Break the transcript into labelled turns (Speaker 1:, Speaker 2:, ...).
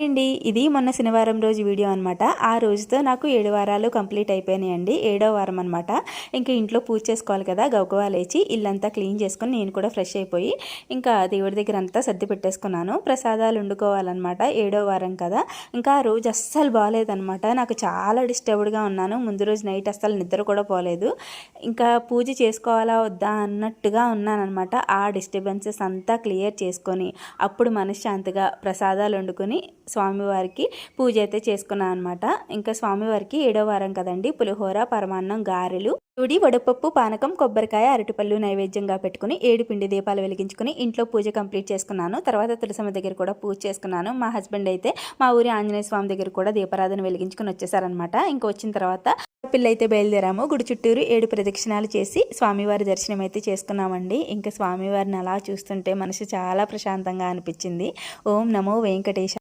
Speaker 1: అండి ఇది మొన్న శనివారం రోజు వీడియో అనమాట ఆ రోజుతో నాకు ఏడు వారాలు కంప్లీట్ అయిపోయినాయండి. ఏడో వారం అనమాట ఇంకా ఇంట్లో పూజ చేసుకోవాలి కదా గౌకవా లేచి ఇల్లంతా క్లీన్ చేసుకొని నేను కూడా ఫ్రెష్ అయిపోయి ఇంకా దేవుడి దగ్గర అంతా సర్ది పెట్టేసుకున్నాను. ప్రసాదాలు వండుకోవాలన్నమాట. ఏడో వారం కదా. ఇంకా ఆ రోజు అస్సలు బాగాలేదనమాట నాకు చాలా డిస్టర్బ్డ్గా ఉన్నాను. ముందు రోజు నైట్ అస్సలు నిద్ర కూడా పోలేదు. ఇంకా పూజ చేసుకోవాలా వద్దా అన్నట్టుగా ఉన్నానమాట ఆ డిస్టర్బెన్సెస్ అంతా క్లియర్ చేసుకొని అప్పుడు మనశ్శాంతిగా ప్రసాదాలు వండుకొని స్వామివారికి పూజ అయితే చేసుకున్నాను అనమాట ఇంకా స్వామివారికి ఏడో వారం కదండి. పులిహోర పరమాన్నం గారెలు ఉడి వడపప్పు పానకం కొబ్బరికాయ అరటిపళ్ళు నైవేద్యంగా పెట్టుకుని ఏడు పిండి దీపాలు వెలిగించుకుని ఇంట్లో పూజ కంప్లీట్ చేసుకున్నాను. తర్వాత తులసమ్మ దగ్గర కూడా పూజ చేసుకున్నాను. మా హస్బెండ్ అయితే మా ఊరి ఆంజనేయ స్వామి దగ్గర కూడా దీపారాధన వెలిగించుకుని వచ్చేసారనమాట ఇంకా వచ్చిన తర్వాత పిల్ల బయలుదేరాము. గుడి చుట్టూరు ఏడు ప్రదక్షిణాలు చేసి స్వామివారి దర్శనం అయితే చేసుకున్నామండి. ఇంకా స్వామివారిని అలా చూస్తుంటే మనసు చాలా ప్రశాంతంగా అనిపించింది. ఓం నమో వెంకటేశ